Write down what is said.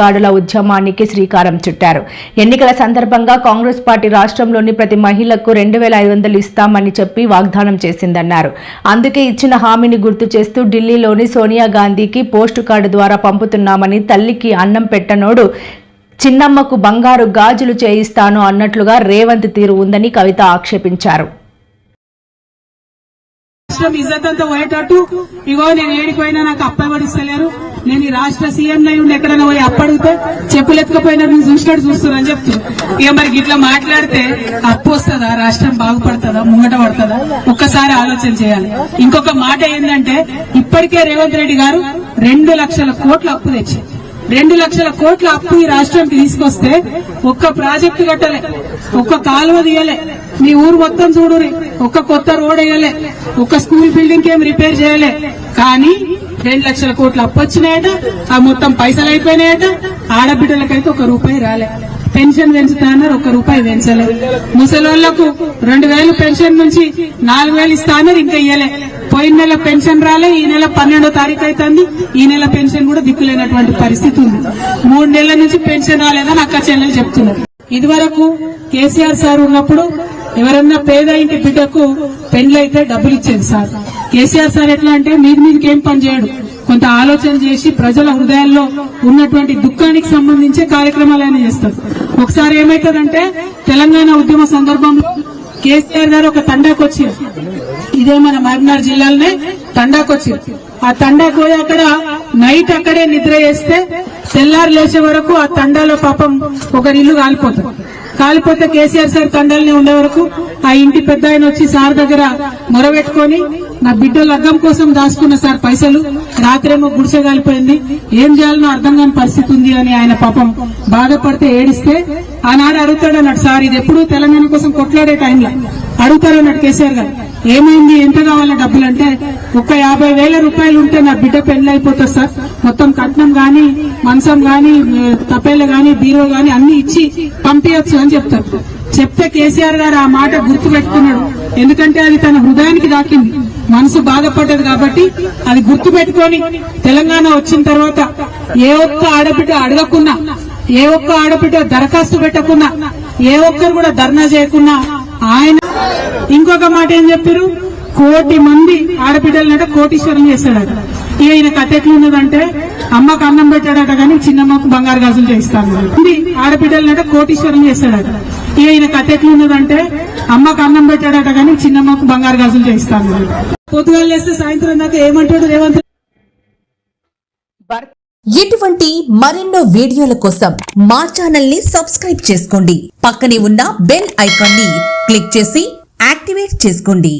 కార్డుల ఉద్యమానికి శ్రీకారం చుట్టారు. ఎన్నికల సందర్భంగా కాంగ్రెస్ పార్టీ రాష్ట్రంలోని ప్రతి మహిళకు రెండు వేల ఐదు వందలు ఇస్తామని చెప్పి వాగ్దానం చేసిందన్నారు. అందుకే ఇచ్చిన హామీని గుర్తు చేస్తూ ఢిల్లీలోని సోనియా గాంధీకి పోస్టు కార్డు ద్వారా పంపుతున్నామని తల్లికి అన్నం పెట్టనోడు చిన్నమ్మకు బంగారు గాజులు చేయిస్తాను అన్నట్లుగా రేవంత్ తీరు ఉందని కవిత ఆక్షేపించారు. రాష్ట్రం పోయేటట్టు. ఇగో నేను ఏడిపోయినా నాకు అప్పబడిస్తలేరు నేను ఈ రాష్ట్ర సీఎం అయి ఉండి ఎక్కడైనా పోయి అప్పడిగితే చెప్పులు ఎత్తుకపోయినా నేను చూసినట్టు చూస్తున్నారని చెప్తూ ఇక మరి ఇట్లా మాట్లాడితే అప్పు వస్తుందా? రాష్ట్రం బాగుపడుతుందా? ముంగట పడుతుందా? ఒక్కసారి ఆలోచన చేయాలి. ఇంకొక మాట ఏంటంటే ఇప్పటికే రేవంత్ రెడ్డి గారు రెండు లక్షల కోట్ల అప్పు తెచ్చి రెండు లక్షల కోట్ల అప్పు ఈ రాష్ట్రానికి తీసుకొస్తే ఒక్క ప్రాజెక్టు కట్టలే ఒక్క కాలువ తీయలే. మీ ఊరు మొత్తం చూడురి ఒక్క కొత్త రోడ్ వేయలే. ఒక్క స్కూల్ బిల్డింగ్ ఏం రిపేర్ చేయలే. కానీ రెండు లక్షల కోట్లు అప్పొచ్చినాయట ఆ మొత్తం పైసలు అయిపోయినాయట. ఆడబిడ్డలకైతే ఒక రూపాయి రాలే. పెన్షన్ పెంచుతా అన్నారు ఒక్క రూపాయి పెంచలేదు ముసలోళ్ళకు రెండు వేలు పెన్షన్ నుంచి నాలుగు వేలు ఇస్తా అన్నారు ఇంకా ఇయ్యలే. పోయిన నెల పెన్షన్ రాలే ఈ నెల పన్నెండో తారీఖు అవుతుంది ఈ నెల పెన్షన్ కూడా దిక్కులేనటువంటి పరిస్థితి ఉంది. మూడు నెలల నుంచి పెన్షన్ రాలేదని అక్క చెల్లెలు చెప్తున్నారు. ఇదివరకు కేసీఆర్ సార్ ఉన్నప్పుడు ఎవరన్నా పేద ఇంటి బిడ్డకు పెండ్లైతే డబ్బులు ఇచ్చేది సార్. కేసీఆర్ సార్ ఎట్లా అంటే మీది మీదకి ఏం పని చేయడు. కొంత ఆలోచన చేసి ప్రజల హృదయాల్లో ఉన్నటువంటి దుఃఖానికి సంబంధించే కార్యక్రమాలైనా చేస్తారు. ఒకసారి ఏమైతుందంటే తెలంగాణ ఉద్యమ సందర్భంలో కేసీఆర్ గారు ఒక తండాకు వచ్చారు. ఇదే మన మహబూబ్నగర్ జిల్లాలోనే తండాకు వచ్చారు. ఆ తండాకు పోయి అక్కడ నైట్ అక్కడే నిద్ర చేస్తే తెల్లారు లేచే వరకు ఆ తండాలో పాపం ఒకరి ఇల్లు కాలిపోతుంది. కాలిపోతే కేసీఆర్ సార్ తండాలనే ఉండే వరకు ఆ ఇంటి పెద్ద ఆయన వచ్చి సార్ దగ్గర మొరబెట్టుకొని నా బిడ్డ లగ్గం కోసం దాచుకున్న సార్ పైసలు రాత్రేమో గుడిసె కాలిపోయింది. ఏం చేయాలనో అర్థం కాని పరిస్థితి ఉంది అని ఆయన పాపం బాధపడితే ఏడిస్తే ఆనాడు అడుగుతాడు అన్నాడు సార్ ఇది ఎప్పుడు తెలంగాణ కోసం కొట్లాడే టైంలో. అడుగుతారు అన్నాడు కేసీఆర్ గారు. ఏమైంది? ఎంత కావాలా డబ్బులు అంటే ఒక యాభై వేల రూపాయలు ఉంటే నా బిడ్డ పెళ్ళి అయిపోతుంది సార్. మొత్తం కట్నం గాని మంచం గాని తపేలు గాని బీరో గాని అన్ని ఇచ్చి పంపించచ్చు అని చెప్తారు. చెప్తే కేసీఆర్ గారు ఆ మాట గుర్తు పెట్టుకున్నాడు ఎందుకంటే అది తన హృదయానికి దాకింది. మనసు బాధపడ్డది కాబట్టి అది గుర్తు పెట్టుకొని తెలంగాణ వచ్చిన తర్వాత ఏ ఒక్క ఆడబిడ్డ అడగకున్నా ఏ ఒక్క ఆడబిడ్డ దరఖాస్తు పెట్టకున్నా ఏ ఒక్కరు కూడా ధర్నా చేయకున్నా ఆయన ఇంకొక మాట ఏం చెప్పారు? కోటి మంది ఆడబిడ్డలనంటే కోటీశ్వరం చేస్తాడట ఈయన కథ ఎట్లున్నదంటే అమ్మకు అన్నం పెట్టాడట కానీ చిన్నమ్మకు బంగారు గాజులు చేస్తాను ఇది ఆడబిడ్డలనంటే కోటీశ్వరం చేస్తాడట. ఈయన కథ ఎట్లున్నదంటే అమ్మకు అన్నం పెట్టాడట కానీ చిన్నమ్మకు బంగారు గాజులు చేస్తాను పొద్దుగాలు లేస్తే సాయంత్రం దాకా ఏమంటాడు రేవంత్ ఇటువంటి మరెన్నో వీడియోల కోసం మా ఛానల్ని సబ్స్క్రైబ్ చేసుకోండి. పక్కనే ఉన్న బెల్ ఐకాన్ని క్లిక్ చేసి యాక్టివేట్ చేసుకోండి.